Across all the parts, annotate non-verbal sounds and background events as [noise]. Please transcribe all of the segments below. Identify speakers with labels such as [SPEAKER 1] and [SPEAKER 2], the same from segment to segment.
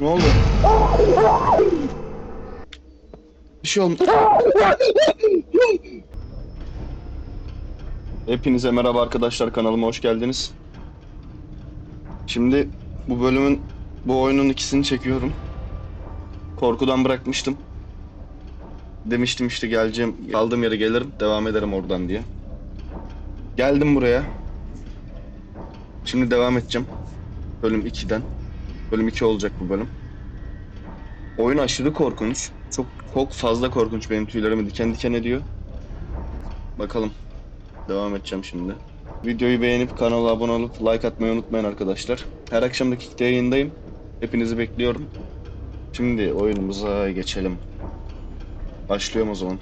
[SPEAKER 1] Ne oldu? Bir şey oldu. Hepinize merhaba arkadaşlar kanalıma hoş geldiniz. Şimdi bu bölümün bu oyunun ikisini çekiyorum. Korkudan bırakmıştım. Demiştim işte geleceğim, kaldığım yere gelirim, devam ederim oradan diye. Geldim buraya. Şimdi devam edeceğim. Bölüm 2'den. Bölüm 2 olacak bu bölüm. Oyun aşırı korkunç. Çok çok fazla korkunç benim tüylerimi diken diken ediyor. Bakalım. Devam edeceğim şimdi. Videoyu beğenip kanala abone olup like atmayı unutmayın arkadaşlar. Her akşam dakikte yayındayım. Hepinizi bekliyorum. Şimdi oyunumuza geçelim. Başlıyorum o zaman.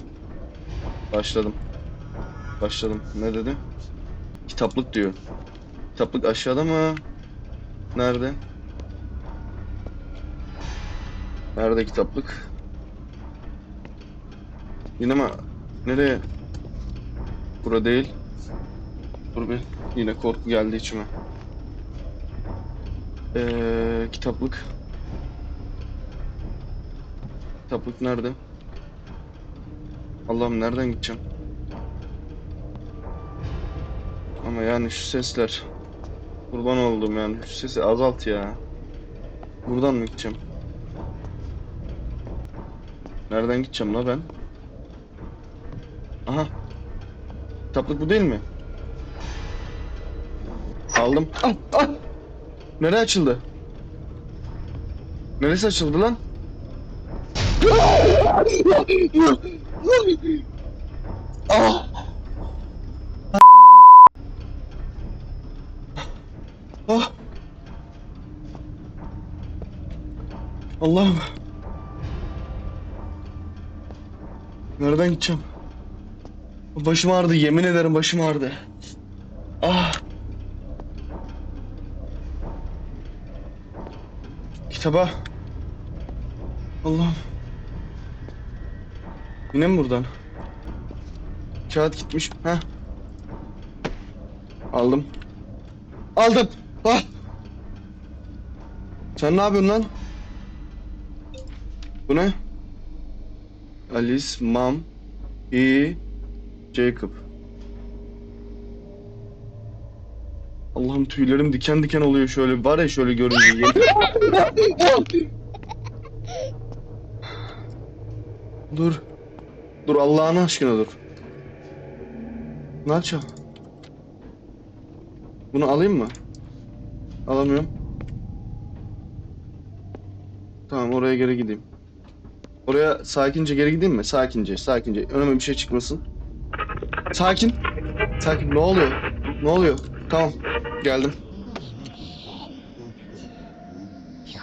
[SPEAKER 1] Başladım. Başladım. Ne dedi? Kitaplık diyor. Kitaplık aşağıda mı? Nerede? Nerede kitaplık? Yine mi? Nereye? Bura değil. Dur bir. Yine korku geldi içime. Ee, kitaplık. Kitaplık nerede? Allah'ım nereden gideceğim? Ama yani şu sesler. Kurban oldum yani. Şu sesi azalt ya. Buradan mı gideceğim? Nereden gideceğim la ben? Aha. Kitaplık bu değil mi? Aldım. Ah! Nereye açıldı? Neresi açıldı lan? Ah! Allah'ım. Nereden gideceğim? Başım ağrıdı yemin ederim başım ağrıdı. Ah. Kitaba. Allah'ım. Yine mi buradan? Kağıt gitmiş. Ha. Aldım. Aldım. Ah. Sen ne yapıyorsun lan? Bu ne? Alice, Mom, E, Jacob. Allah'ım tüylerim diken diken oluyor şöyle. Var ya şöyle görünce. dur. Dur Allah'ın aşkına dur. Ne? Bunu alayım mı? Alamıyorum. Tamam oraya geri gideyim. Oraya sakince geri gideyim mi? Sakince, sakince. Önüme bir şey çıkmasın. Sakin. Sakin. Ne oluyor? Ne oluyor? Tamam. Geldim.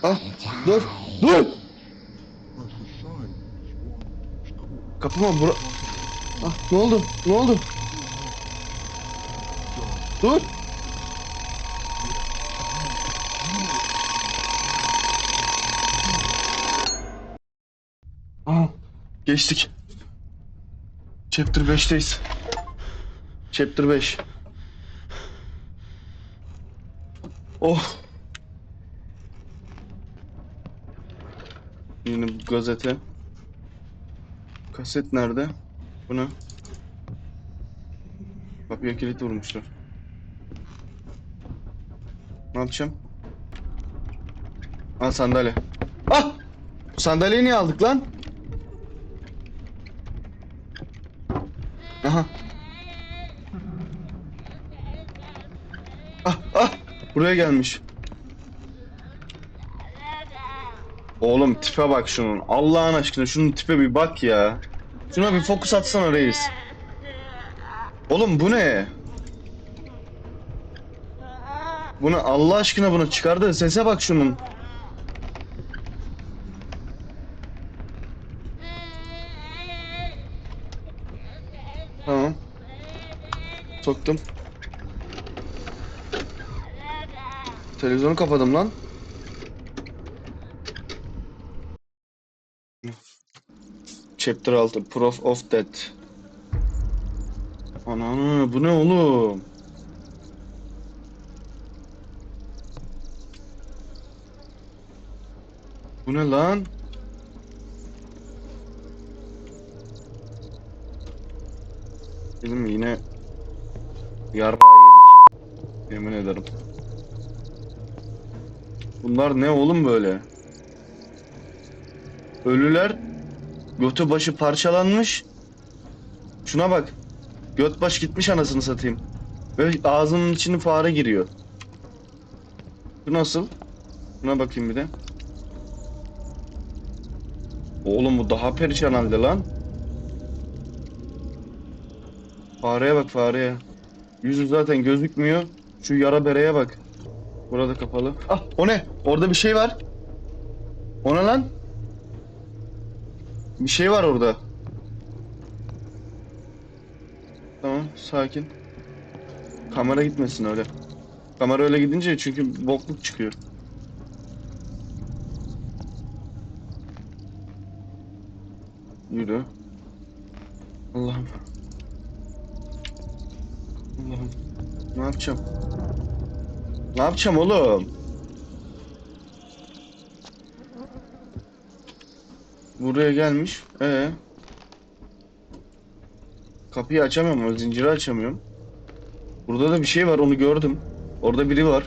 [SPEAKER 1] Ah, dur. Dur. Kapıma bura... Ah, ne oldu? Ne oldu? Dur. Aha, geçtik. Chapter 5'teyiz. Chapter 5. Oh. Yine bir gazete. Kaset nerede? Bu ne? Kapıya kilit vurmuşlar. Ne yapacağım? Al sandalye. Ah! Bu sandalyeyi niye aldık lan? Aha. Ah ah! Buraya gelmiş. Oğlum tipe bak şunun. Allah'ın aşkına şunun tipe bir bak ya. Şuna bir fokus atsana reis. Oğlum bu ne? Bunu Allah aşkına bunu çıkardı. Sese bak şunun. Tamam. Soktum. Televizyonu kapadım lan. Chapter 6 Proof of Death. Ananı bu ne oğlum? Bu ne lan? Benim yine yarbağı yedik. Yemin ederim. Bunlar ne oğlum böyle? Ölüler götü başı parçalanmış. Şuna bak. Göt baş gitmiş anasını satayım. Ve ağzının içine fare giriyor. Bu nasıl? Buna bakayım bir de. Oğlum bu daha perişan halde lan. Fareye bak fareye. Yüzü zaten gözükmüyor. Şu yara bereye bak. Burada kapalı. Ah o ne? Orada bir şey var. O ne lan? Bir şey var orada. Tamam sakin. Kamera gitmesin öyle. Kamera öyle gidince çünkü bokluk çıkıyor. Yürü. Allah'ım. Allah'ım. Ne yapacağım? Ne yapacağım oğlum? Buraya gelmiş. Ee. Kapıyı açamıyorum. Zinciri açamıyorum. Burada da bir şey var. Onu gördüm. Orada biri var.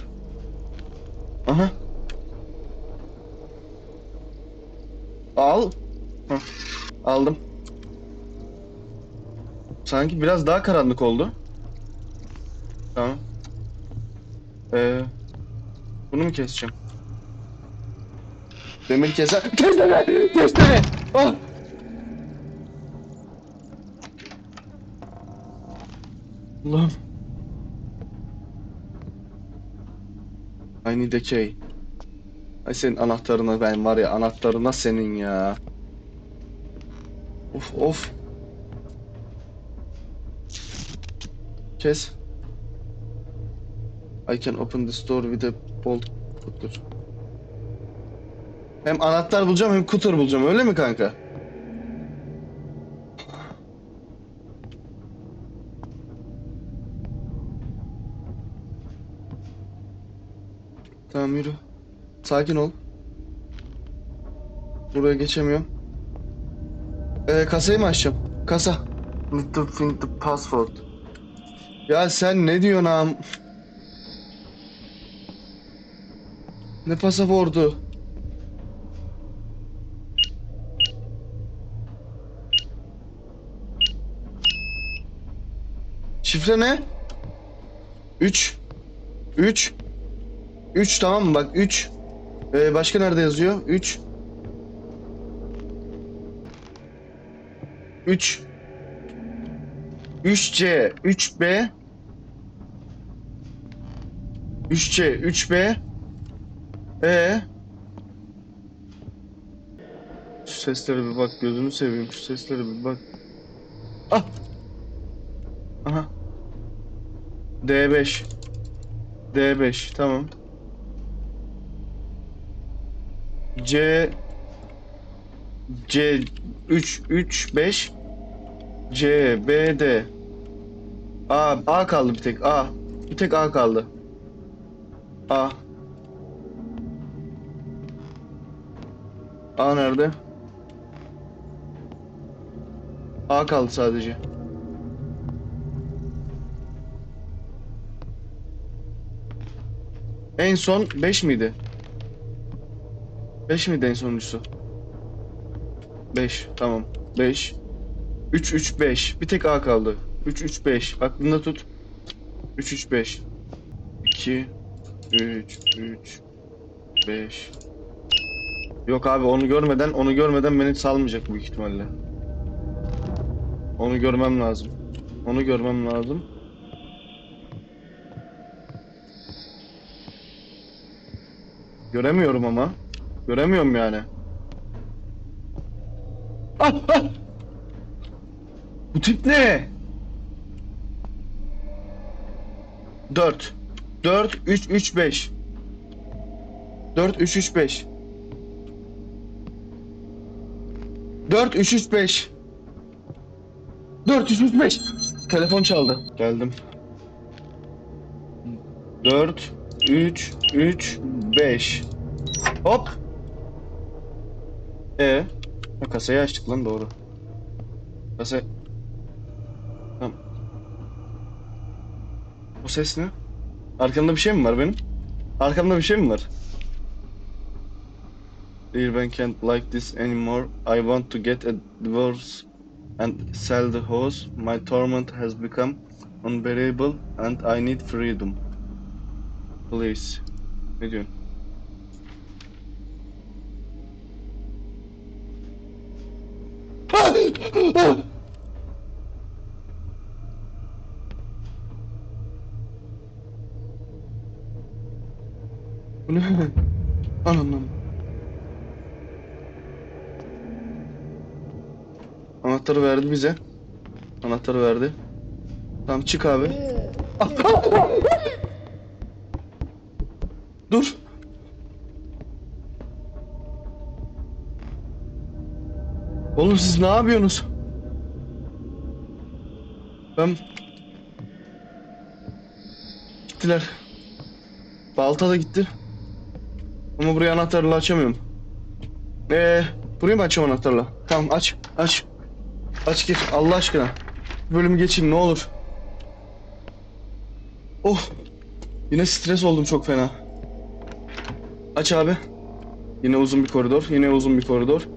[SPEAKER 1] Aha. Al. Hah. Aldım. Sanki biraz daha karanlık oldu. Tamam. Ee, bunu mu keseceğim? Demir keser. [laughs] Testere! Testere! Ah! Allah'ım. I need a key. Ay senin anahtarına ben var ya anahtarına senin ya. Of of. Kes. I can open this door with a bolt cutter. Hem anahtar bulacağım hem cutter bulacağım öyle mi kanka? Tamam yürü. Sakin ol. Buraya geçemiyorum. Ee, kasayı mı açacağım? Kasa. Need to find the password. Ya sen ne diyorsun am? Ne pasaportu? Şifre ne? 3 3 3 tamam mı? Bak 3 ee, başka nerede yazıyor? 3 3 3C 3B 3C 3B E Şu seslere bir bak gözünü seveyim şu seslere bir bak. Ah! Aha. D5 D5 tamam. C C 3 3 5 C B D. A A kaldı bir tek A. Bir tek A kaldı. A A nerede? A kaldı sadece. En son 5 miydi? 5 miydi en sonuncusu? 5 tamam. 5 3 3 5. Bir tek A kaldı. 3 3 5. Aklında tut. 3 3 5. 2 3 3 5 Yok abi onu görmeden onu görmeden beni salmayacak büyük ihtimalle. Onu görmem lazım. Onu görmem lazım. Göremiyorum ama. Göremiyorum yani. Ah, ah! Bu tip ne? 4 4 3 3 5 4 3 3 5 4 3 3 5 4 3 3 5 telefon çaldı. Geldim. 4 3 3 5 Hop. E ha, kasayı açtık lan doğru. Kasa Tamam. Bu ses ne? Arkamda bir şey mi var benim? Arkamda bir şey mi var? Ben can't like this anymore. I want to get a divorce and sell the house. My torment has become unbearable and I need freedom. Please. Ne diyorsun? Bu ne? Anam Anahtarı verdi bize. Anahtarı verdi. Tamam çık abi. [laughs] Dur. Oğlum siz ne yapıyorsunuz? Ben... Gittiler. Balta da gitti. Ama buraya anahtarla açamıyorum. Ee, burayı mı açacağım anahtarla? Tamam aç, aç. Aç gir Allah aşkına. Bölümü geçeyim ne olur. Oh. Yine stres oldum çok fena. Aç abi. Yine uzun bir koridor. Yine uzun bir koridor.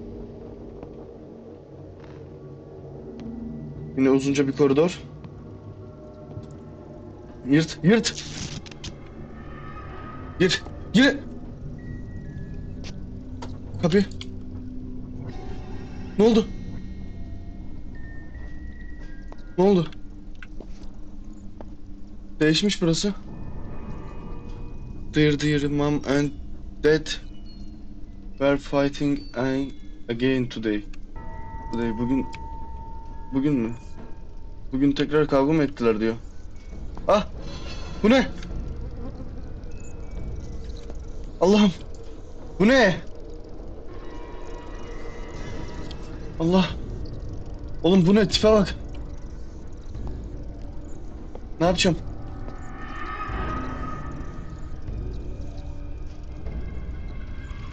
[SPEAKER 1] Yine uzunca bir koridor. Yırt, yırt. Gir, gir. Kapıyı. Ne oldu? Ne oldu? Değişmiş burası. Dear dear mom and dad were fighting again today. Today bugün bugün mü? Bugün tekrar kavga mı ettiler diyor. Ah! Bu ne? Allah'ım. Bu ne? Allah. Oğlum bu ne? Tipe bak. Ne yapacağım?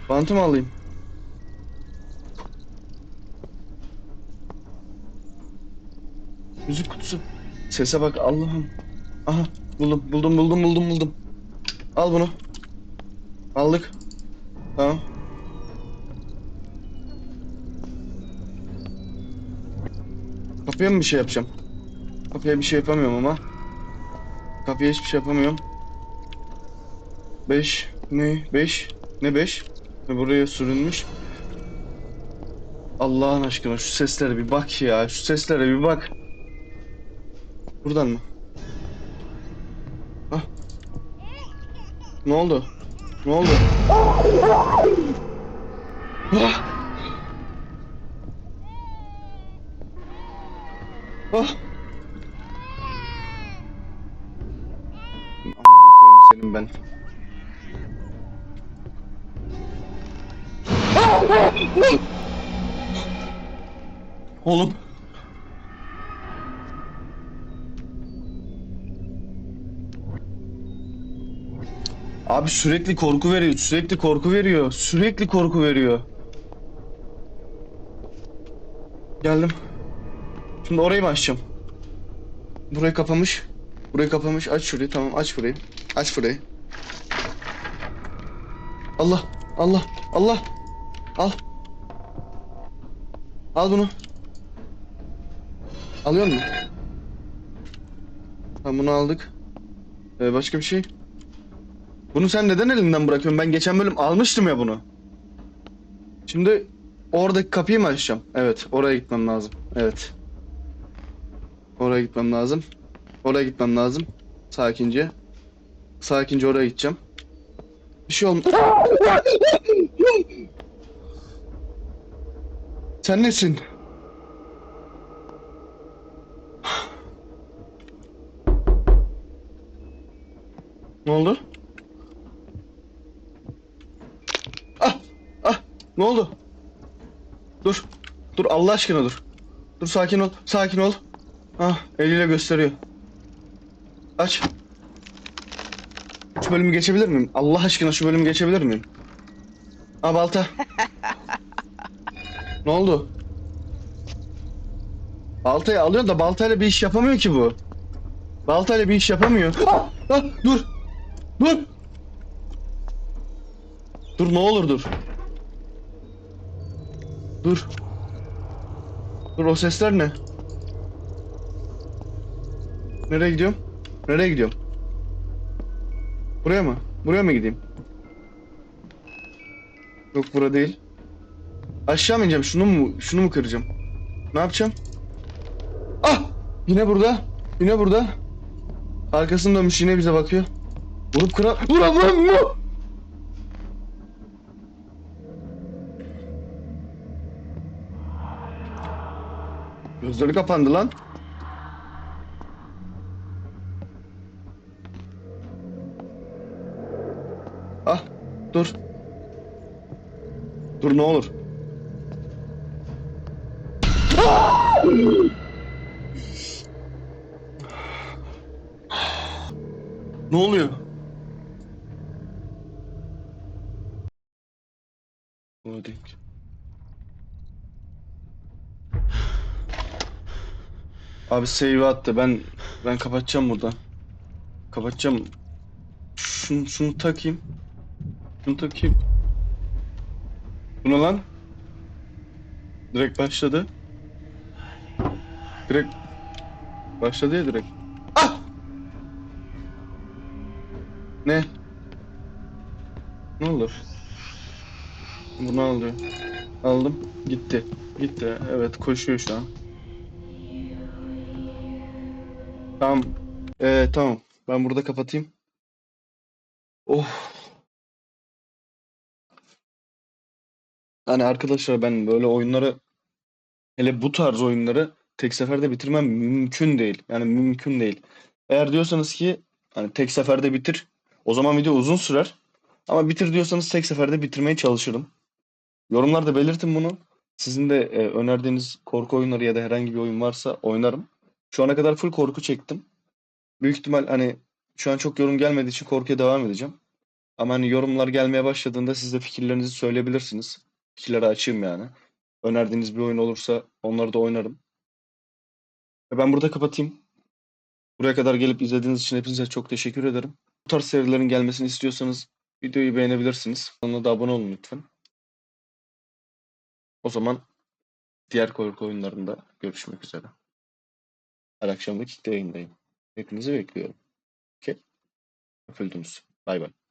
[SPEAKER 1] Bantı alayım? Müzik kutusu. Sese bak Allah'ım. Aha buldum buldum buldum buldum buldum. Al bunu. Aldık. Tamam. Kapıya mı bir şey yapacağım? Kapıya bir şey yapamıyorum ama. Kapıya hiçbir şey yapamıyorum. 5 ne 5 ne 5 ve buraya sürünmüş. Allah'ın aşkına şu seslere bir bak ya. Şu seslere bir bak. Buradan mı? Ah. Ne oldu? Ne oldu? Ah! Ben. Oğlum. Abi sürekli korku veriyor, sürekli korku veriyor, sürekli korku veriyor. Geldim. Şimdi orayı mı açacağım? Burayı kapamış. Burayı kapamış. Aç şurayı. Tamam aç burayı. Aç burayı. Allah. Allah. Allah. Al. Al bunu. Alıyor musun? Tamam bunu aldık. Ee, başka bir şey? Bunu sen neden elinden bırakıyorsun? Ben geçen bölüm almıştım ya bunu. Şimdi oradaki kapıyı mı açacağım? Evet, oraya gitmem lazım. Evet. Oraya gitmem lazım. Oraya gitmem lazım. Sakince. Sakince oraya gideceğim. Bir şey olm... Sen nesin? Ne oldu? Ah! Ah! Ne oldu? Dur. Dur Allah aşkına dur. Dur sakin ol. Sakin ol. Ah eliyle gösteriyor. Aç. Şu bölümü geçebilir miyim? Allah aşkına şu bölümü geçebilir miyim? Ha balta. ne oldu? Baltayı alıyor da baltayla bir iş yapamıyor ki bu. Baltayla bir iş yapamıyor. Ah, ah, dur. Dur. Dur ne olur dur. Dur. Dur o sesler ne? Nereye gidiyorum? Nereye gidiyorum? Buraya mı? Buraya mı gideyim? Yok bura değil. Aşağı mı ineceğim? Şunu mu şunu mu kıracağım? Ne yapacağım? Ah! Yine burada. Yine burada. Arkasını dönmüş yine bize bakıyor. Vurup kıra... Vuram vuram vuram! Gözleri kapandı lan. Ah dur. Dur ne olur. Ne oluyor? Loading. Abi save attı. Ben ben kapatacağım buradan. Kapatacağım. Şunu, şunu takayım. Şunu takayım. Bu ne lan? Direkt başladı. Direkt başladı ya direkt. Ah! Ne? Ne olur? Bunu alıyor. Aldım. Gitti. Gitti. Evet koşuyor şu an. Tamam. Ee, tamam. Ben burada kapatayım. Oh. Hani arkadaşlar ben böyle oyunları hele bu tarz oyunları tek seferde bitirmem mümkün değil. Yani mümkün değil. Eğer diyorsanız ki hani tek seferde bitir o zaman video uzun sürer. Ama bitir diyorsanız tek seferde bitirmeye çalışırım. Yorumlarda belirtin bunu. Sizin de e, önerdiğiniz korku oyunları ya da herhangi bir oyun varsa oynarım. Şu ana kadar full korku çektim. Büyük ihtimal hani şu an çok yorum gelmediği için korkuya devam edeceğim. Ama hani yorumlar gelmeye başladığında siz de fikirlerinizi söyleyebilirsiniz. Fikirleri açayım yani. Önerdiğiniz bir oyun olursa onları da oynarım. Ve Ben burada kapatayım. Buraya kadar gelip izlediğiniz için hepinize çok teşekkür ederim. Bu tarz serilerin gelmesini istiyorsanız videoyu beğenebilirsiniz. Kanala da abone olun lütfen. O zaman diğer korku oyunlarında görüşmek üzere. Her akşam vakit yayındayım. Hepinizi bekliyorum. Okey? Öpüldünüz. Bay bay.